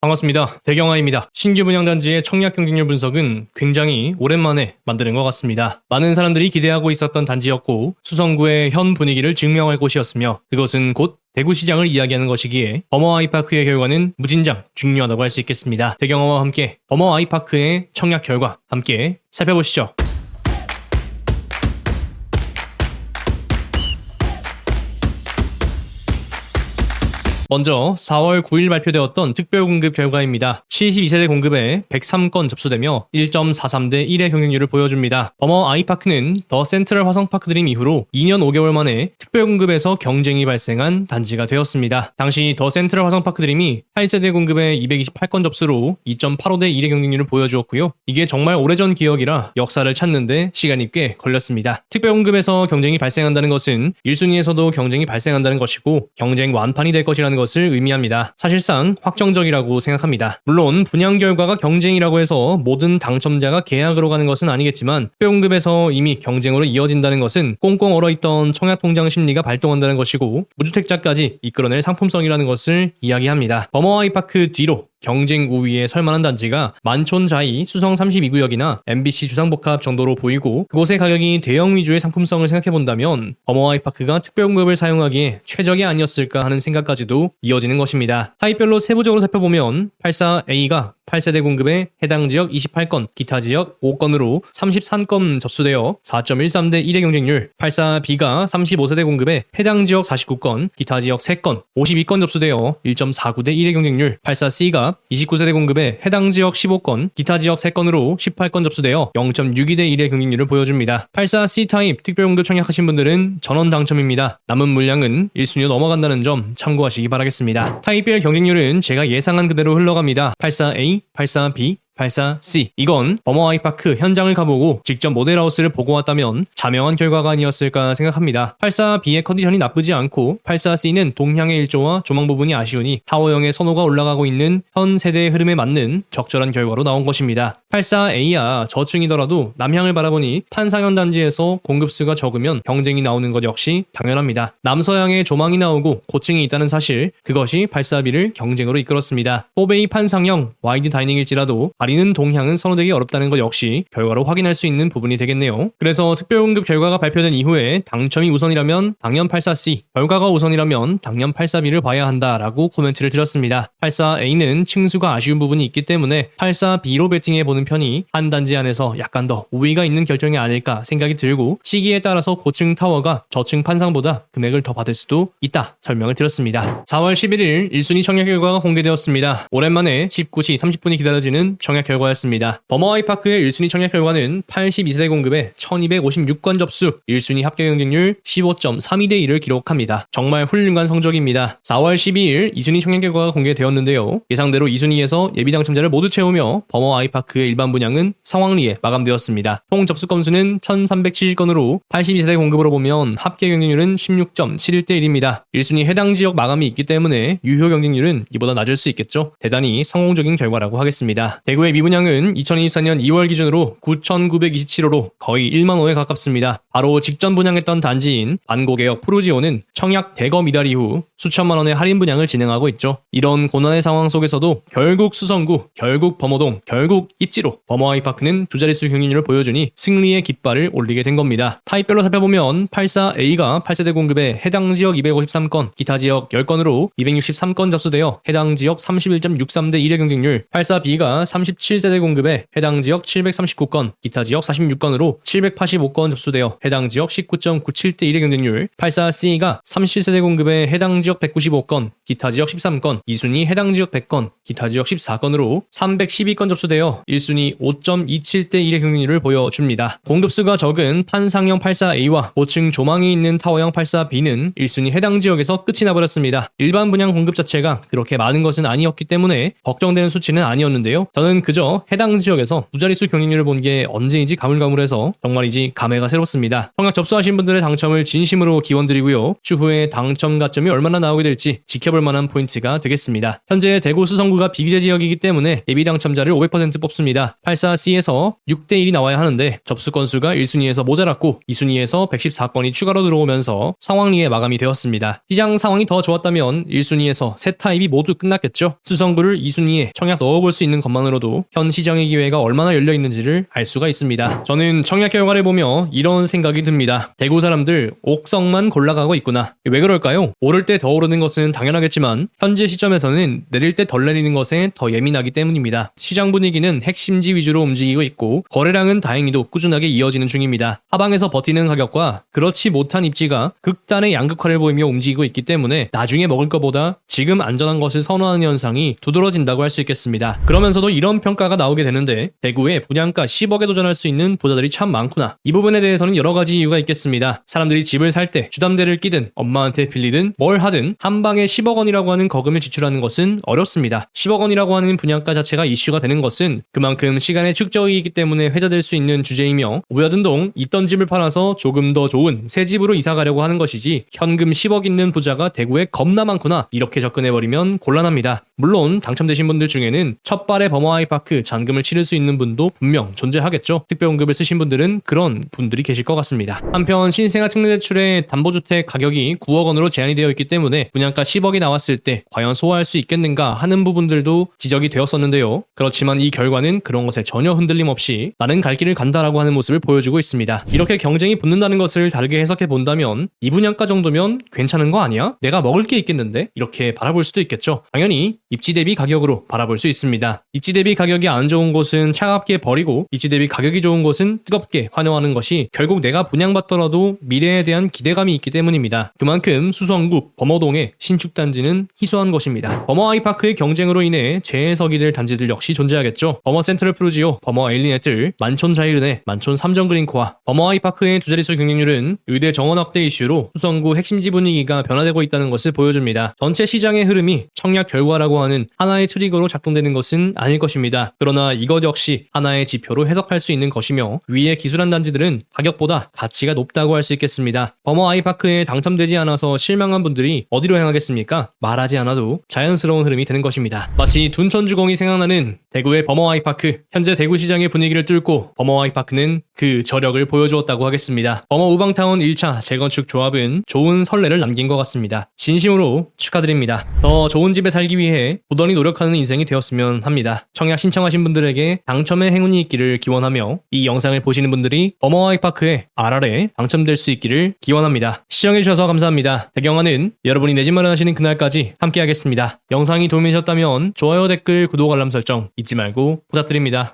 반갑습니다. 대경화입니다. 신규 분양단지의 청약 경쟁률 분석은 굉장히 오랜만에 만드는 것 같습니다. 많은 사람들이 기대하고 있었던 단지였고 수성구의 현 분위기를 증명할 곳이었으며 그것은 곧 대구시장을 이야기하는 것이기에 버머 아이파크의 결과는 무진장 중요하다고 할 수 있겠습니다. 대경화와 함께 버머 아이파크의 청약 결과 함께 살펴보시죠. 먼저 4월 9일 발표되었던 특별공급 결과입니다. 72세대 공급에 103건 접수되며 1.43대 1의 경쟁률을 보여줍니다. 버머 아이파크는 더 센트럴 화성파크 드림 이후로 2년 5개월 만에 특별공급에서 경쟁이 발생한 단지가 되었습니다. 당시 더 센트럴 화성파크 드림이 8세대 공급에 228건 접수로 2.85대 1의 경쟁률을 보여주었고요. 이게 정말 오래전 기억이라 역사를 찾는데 시간이 꽤 걸렸습니다. 특별공급에서 경쟁이 발생한다는 것은 1순위에서도 경쟁이 발생한다는 것이고 경쟁 완판이 될 것이라는 것을 의미합니다. 사실상 확정적이라고 생각합니다. 물론 분양 결과가 경쟁이라고 해서 모든 당첨자가 계약으로 가는 것은 아니겠지만 특별공급에서 이미 경쟁으로 이어진다는 것은 꽁꽁 얼어있던 청약통장 심리가 발동한다는 것이고 무주택자까지 이끌어낼 상품성이라는 것을 이야기합니다. 버머아이파크 뒤로 경쟁 우위에 설만한 단지가 만촌 자이 수성 32구역이나 MBC 주상복합 정도로 보이고 그곳의 가격이 대형 위주의 상품성을 생각해본다면 버머아이파크가 특별공급을 사용하기에 최적이 아니었을까 하는 생각까지도 이어지는 것입니다. 타입별로 세부적으로 살펴보면 84A가 8세대 공급에 해당 지역 28건, 기타 지역 5건으로 33건 접수되어 4.13대 1의 경쟁률, 84B가 35세대 공급에 해당 지역 49건, 기타 지역 3건, 52건 접수되어 1.49대 1의 경쟁률, 84C가 29세대 공급에 해당 지역 15건, 기타 지역 3건으로 18건 접수되어 0.62대 1의 경쟁률을 보여줍니다. 84C 타입 특별공급 청약하신 분들은 전원 당첨입니다. 남은 물량은 1순위로 넘어간다는 점 참고하시기 바라겠습니다. 타입별 경쟁률은 제가 예상한 그대로 흘러갑니다. 84A, 84B, 84C. 이건 버머 아이파크 현장을 가보고 직접 모델하우스를 보고 왔다면 자명한 결과가 아니었을까 생각합니다. 84B의 컨디션이 나쁘지 않고 84C는 동향의 일조와 조망 부분이 아쉬우니 타워형의 선호가 올라가고 있는 현 세대의 흐름에 맞는 적절한 결과로 나온 것입니다. 84A야 저층이더라도 남향을 바라보니 판상현 단지에서 공급수가 적으면 경쟁이 나오는 것 역시 당연합니다. 남서향의 조망이 나오고 고층이 있다는 사실 그것이 84B를 경쟁으로 이끌었습니다. 4베이 판상형 와이드 다이닝일지라도 가리는 동향은 선호되기 어렵다는 것 역시 결과로 확인할 수 있는 부분이 되겠네요. 그래서 특별공급 결과가 발표된 이후에 당첨이 우선이라면 당연 84C, 결과가 우선이라면 당연 84B를 봐야 한다라고 코멘트를 드렸습니다. 84A는 층수가 아쉬운 부분이 있기 때문에 84B로 배팅해 보는 편이 한 단지 안에서 약간 더 우위가 있는 결정이 아닐까 생각이 들고 시기에 따라서 고층 타워가 저층 판상보다 금액을 더 받을 수도 있다 설명을 드렸습니다. 4월 11일 1순위 청약 결과가 공개되었습니다. 오랜만에 19시 30분이 기다려지는 청약 결과였습니다. 버머 아이파크의 1순위 청약 결과는 82세대 공급에 1256건 접수, 1순위 합격 경쟁률 15.32대 1을 기록합니다. 정말 훌륭한 성적입니다. 4월 12일 2순위 청약 결과가 공개되었는데요. 예상대로 2순위에서 예비 당첨자를 모두 채우며 버머 아이파크의 일반 분양은 상황리에 마감되었습니다. 총 접수 건수는 1370건으로 82세대 공급으로 보면 합계 경쟁률은 16.71대 1입니다. 1순위 해당 지역 마감이 있기 때문에 유효 경쟁률은 이보다 낮을 수 있겠죠. 대단히 성공적인 결과라고 하겠습니다. 대구 의 미분양은 2024년 2월 기준으로 9,927호로 거의 1만 호에 가깝습니다. 바로 직전 분양했던 단지인 안고개역 프로지오는 청약 대거 미달 이후 수천만 원의 할인 분양을 진행하고 있죠. 이런 고난의 상황 속에서도 결국 수성구, 결국 범어동, 결국 입지로 범어아이파크는 두 자릿수 경쟁률을 보여주니 승리의 깃발을 올리게 된 겁니다. 타입별로 살펴보면 84A가 8세대 공급에 해당 지역 253건, 기타 지역 10건으로 263건 접수되어 해당 지역 31.63대 1의 경쟁률, 84B가 37세대 공급에 해당 지역 739건, 기타 지역 46건으로 785건 접수되어 해당 지역 19.97대 1의 경쟁률, 84C가 37세대 공급에 해당 지역 195건, 기타 지역 13건, 2순위 해당 지역 100건, 기타 지역 14건으로 312건 접수되어 1순위 5.27대 1의 경쟁률을 보여줍니다. 공급수가 적은 판상형 84A와 고층 조망이 있는 타워형 84B는 1순위 해당 지역에서 끝이 나버렸습니다. 일반 분양 공급 자체가 그렇게 많은 것은 아니었기 때문에 걱정되는 수치는 아니었는데요. 저는 그저 해당 지역에서 두 자릿수 경쟁률을 본 게 언제인지 가물가물해서 정말이지 감회가 새롭습니다. 청약 접수하신 분들의 당첨을 진심으로 기원드리고요. 추후에 당첨 가점이 얼마나 나오게 될지 지켜볼 만한 포인트가 되겠습니다. 현재 대구 수성구가 비규제 지역이기 때문에 예비 당첨자를 500% 뽑습니다. 84C에서 6대1이 나와야 하는데 접수 건수가 1순위에서 모자랐고 2순위에서 114건이 추가로 들어오면서 상황리에 마감이 되었습니다. 시장 상황이 더 좋았다면 1순위에서 세 타입이 모두 끝났겠죠. 수성구를 2순위에 청약 넣어볼 수 있는 것만으로도 현 시장의 기회가 얼마나 열려 있는지를 알 수가 있습니다. 저는 청약 결과를 보며 이런 생각이 듭니다. 대구 사람들 옥성만 골라가고 있구나. 왜 그럴까요? 오를 때 더 오르는 것은 당연하겠지만 현재 시점에서는 내릴 때 덜 내리는 것에 더 예민하기 때문입니다. 시장 분위기는 핵심지 위주로 움직이고 있고 거래량은 다행히도 꾸준하게 이어지는 중입니다. 하방에서 버티는 가격과 그렇지 못한 입지가 극단의 양극화를 보이며 움직이고 있기 때문에 나중에 먹을 것보다 지금 안전한 것을 선호하는 현상이 두드러진다고 할 수 있겠습니다. 그러면서도 이런 평가가 나오게 되는데 대구에 분양가 10억에 도전할 수 있는 부자들이 참 많구나. 이 부분에 대해서는 여러 가지 이유가 있겠습니다. 사람들이 집을 살 때 주담대를 끼든 엄마한테 빌리든 뭘 하든 한 방에 10억 원이라고 하는 거금을 지출하는 것은 어렵습니다. 10억 원이라고 하는 분양가 자체가 이슈가 되는 것은 그만큼 시간의 축적이기 때문에 회자될 수 있는 주제이며 우여든동 있던 집을 팔아서 조금 더 좋은 새 집으로 이사 가려고 하는 것이지 현금 10억 있는 부자가 대구에 겁나 많구나 이렇게 접근해버리면 곤란합니다. 물론 당첨되신 분들 중에는 첫발에 버머 아이 파크 잔금을 치를 수 있는 분도 분명 존재하겠죠. 특별공급을 쓰신 분들은 그런 분들이 계실 것 같습니다. 한편 신생아 특례대출의 담보주택 가격이 9억 원으로 제한이 되어 있기 때문에 분양가 10억이 나왔을 때 과연 소화할 수 있겠는가 하는 부분들도 지적이 되었었는데요. 그렇지만 이 결과는 그런 것에 전혀 흔들림 없이 나는 갈 길을 간다라고 하는 모습을 보여주고 있습니다. 이렇게 경쟁이 붙는다는 것을 다르게 해석해 본다면 이 분양가 정도면 괜찮은 거 아니야? 내가 먹을 게 있겠는데? 이렇게 바라볼 수도 있겠죠. 당연히 입지 대비 가격으로 바라볼 수 있습니다. 입지 대비 가격이 안 좋은 곳은 차갑게 버리고 입지 대비 가격이 좋은 곳은 뜨겁게 환호하는 것이 결국 내가 분양받더라도 미래에 대한 기대감이 있기 때문입니다. 그만큼 수성구 범어동의 신축 단지는 희소한 것입니다. 범어 아이파크의 경쟁으로 인해 재해석이 될 단지들 역시 존재하겠죠. 범어 센트럴 프루지오, 범어 에일리넷들, 만촌 자이른의 만촌 삼정 그린코아, 범어 아이파크의 두 자릿수 경쟁률은 의대 정원 확대 이슈로 수성구 핵심지 분위기가 변화되고 있다는 것을 보여줍니다. 전체 시장의 흐름이 청약 결과라고 하는 하나의 트리거로 작동되는 것은 아닐 것입니다. 그러나 이것 역시 하나의 지표로 해석할 수 있는 것이며 위에 기술한 단지들은 가격보다 가치가 높다고 할 수 있겠습니다. 버머 아이파크에 당첨되지 않아서 실망한 분들이 어디로 향하겠습니까? 말하지 않아도 자연스러운 흐름이 되는 것입니다. 마치 둔천주공이 생각나는 대구의 버머 아이파크 현재 대구 시장의 분위기를 뚫고 버머 아이파크는 그 저력을 보여주었다고 하겠습니다. 버머 우방타운 1차 재건축 조합은 좋은 선례를 남긴 것 같습니다. 진심으로 축하드립니다. 더 좋은 집에 살기 위해 부단히 노력하는 인생이 되었으면 합니다. 청약 신청하신 분들에게 당첨의 행운이 있기를 기원하며 이 영상을 보시는 분들이 버머 아이파크의 RR에 당첨될 수 있기를 기원합니다. 시청해주셔서 감사합니다. 배경화는 여러분이 내 집 마련하시는 그날까지 함께하겠습니다. 영상이 도움이 되셨다면 좋아요, 댓글, 구독, 알람 설정 잊지 말고 부탁드립니다.